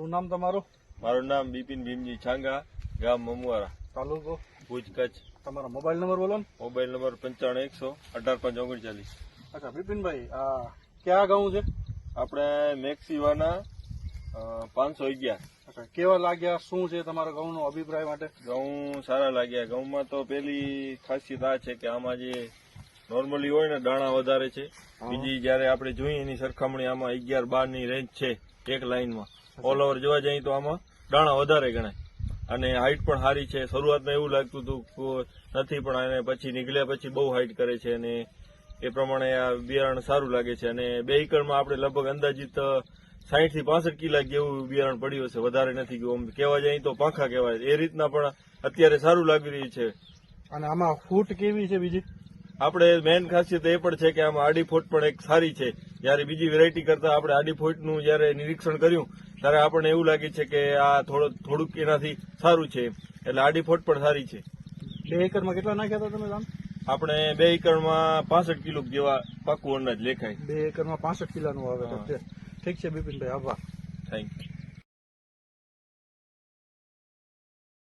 શું નામ તમારું? મારું નામ બિપિન ભીમજી છાંગા ગામ મમુઆરા તાલુકો? ભુજ કચ્છ. તમારો મોબાઈલ નંબર બોલો મોબાઈલ નંબર પંચાણું એકસો અઢાર પાંચ ઓગણચાલીસ અચ્છા બિપિનભાઈ આ ક્યાં ગાઉં છે? આપણે મેક્સીવાના પાંચસો અગિયાર. અચ્છા કેવા લાગ્યા? શું છે તમારા ઘઉંનો અભિપ્રાય માટે? ઘઉં સારા લાગ્યા. ઘઉંમાં તો પેલી ખાસિયત આ છે કે આમાં જે નોર્મલી હોય ને દાણા વધારે છે. બીજી જયારે આપણે જોઈએ એની સરખામણી આમાં અગિયાર બારની રેન્જ છે એક લાઈનમાં ઓલ ઓવર જોવા જઈએ તો આમાં દાણા વધારે ગણાય. અને હાઇટ પણ સારી છે. શરૂઆતમાં એવું લાગતું હતું નથી પણ અને પછી નીકળ્યા પછી બહુ હાઇટ કરે છે અને એ પ્રમાણે આ બિયારણ સારું લાગે છે. અને બે એકરમાં આપણે લગભગ અંદાજિત સાહીઠથી પાસઠ કિલા જેવું બિયારણ પડ્યું હશે. વધારે નથી ગયું. કહેવા જાય તો પાંખા કહેવાય. એ રીતના પણ અત્યારે સારું લાગી રહ્યું છે. અને આમાં ફૂટ કેવી છે બીજી આપણે મેન ખાસિયત એ પણ છે કે આમાં આડી ફૂટ પણ એક સારી છે. જ્યારે બીજી વેરાયટી કરતા આપણે આડી ફૂટનું જ્યારે નિરીક્ષણ કર્યું ત્યારે આપણને એવું લાગે છે કે આ થોડું થોડુંક એનાથી સારું છે. એટલે આડી ફૂટ પણ સારી છે. બે એકરમાં કેટલા નાખ્યા હતા તમે દામ આપણે બે એકરમાં પાસઠ કિલો જેવા પાકું અનાજ લેખાય. બે એકરમાં પાસઠ કિલોનું આવે છે ઠીક છે બિપિનભાઈ આભાર. Thank you